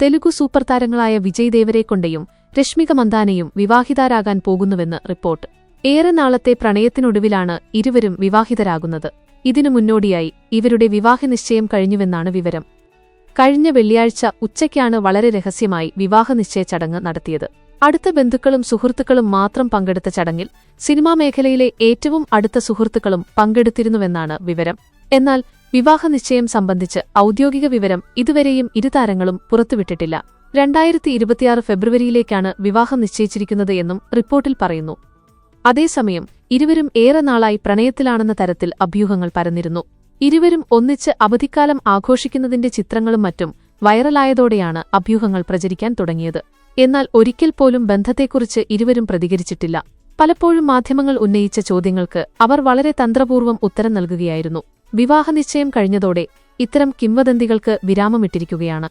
Telugu super താരങ്ങളായ വിജയ് ദേവരെക്കൊണ്ടയും രശ്മിക മന്ദാനയും വിവാഹിതരാകാൻ പോകുന്നുവെന്ന് report. ഏറെ നാളത്തെ പ്രണയത്തിനൊടുവിലാണ് ഇരുവരും വിവാഹിതരാകുന്നത്. ഇതിനു മുന്നോടിയായി ഇവരുടെ വിവാഹ നിശ്ചയം കഴിഞ്ഞുവെന്നാണ് വിവരം. കഴിഞ്ഞ വെള്ളിയാഴ്ച ഉച്ചയ്ക്കാണ് വളരെ രഹസ്യമായി വിവാഹ നിശ്ചയ ചടങ്ങ് നടത്തിയത്. അടുത്ത ബന്ധുക്കളും സുഹൃത്തുക്കളും മാത്രം പങ്കെടുത്ത ചടങ്ങിൽ സിനിമാ മേഖലയിലെ ഏറ്റവും അടുത്ത സുഹൃത്തുക്കളും പങ്കെടുത്തിരുന്നുവെന്നാണ് വിവരം. എന്നാൽ വിവാഹനിശ്ചയം സംബന്ധിച്ച് ഔദ്യോഗിക വിവരം ഇതുവരെയും ഇരുതാരങ്ങളും പുറത്തുവിട്ടിട്ടില്ല. രണ്ടായിരത്തി ഇരുപത്തിയാറ് ഫെബ്രുവരിയിലേക്കാണ് വിവാഹം നിശ്ചയിച്ചിരിക്കുന്നത് എന്നും റിപ്പോർട്ടിൽ പറയുന്നു. അതേസമയം ഇരുവരും ഏറെ നാളായി പ്രണയത്തിലാണെന്ന തരത്തിൽ അഭ്യൂഹങ്ങൾ പരന്നിരുന്നു. ഇരുവരും ഒന്നിച്ച് അവധിക്കാലം ആഘോഷിക്കുന്നതിന്റെ ചിത്രങ്ങളും മറ്റും വൈറലായതോടെയാണ് അഭ്യൂഹങ്ങൾ പ്രചരിക്കാൻ തുടങ്ങിയത്. എന്നാൽ ഒരിക്കൽ പോലും ബന്ധത്തെക്കുറിച്ച് ഇരുവരും പ്രതികരിച്ചിട്ടില്ല. പലപ്പോഴും മാധ്യമങ്ങൾ ഉന്നയിച്ച ചോദ്യങ്ങൾക്ക് അവർ വളരെ തന്ത്രപൂർവം ഉത്തരം നൽകുകയായിരുന്നു. വിവാഹനിശ്ചയം കഴിഞ്ഞതോടെ ഇത്തരം കിംവദന്തികൾക്ക് വിരാമമിട്ടിരിക്കുകയാണ്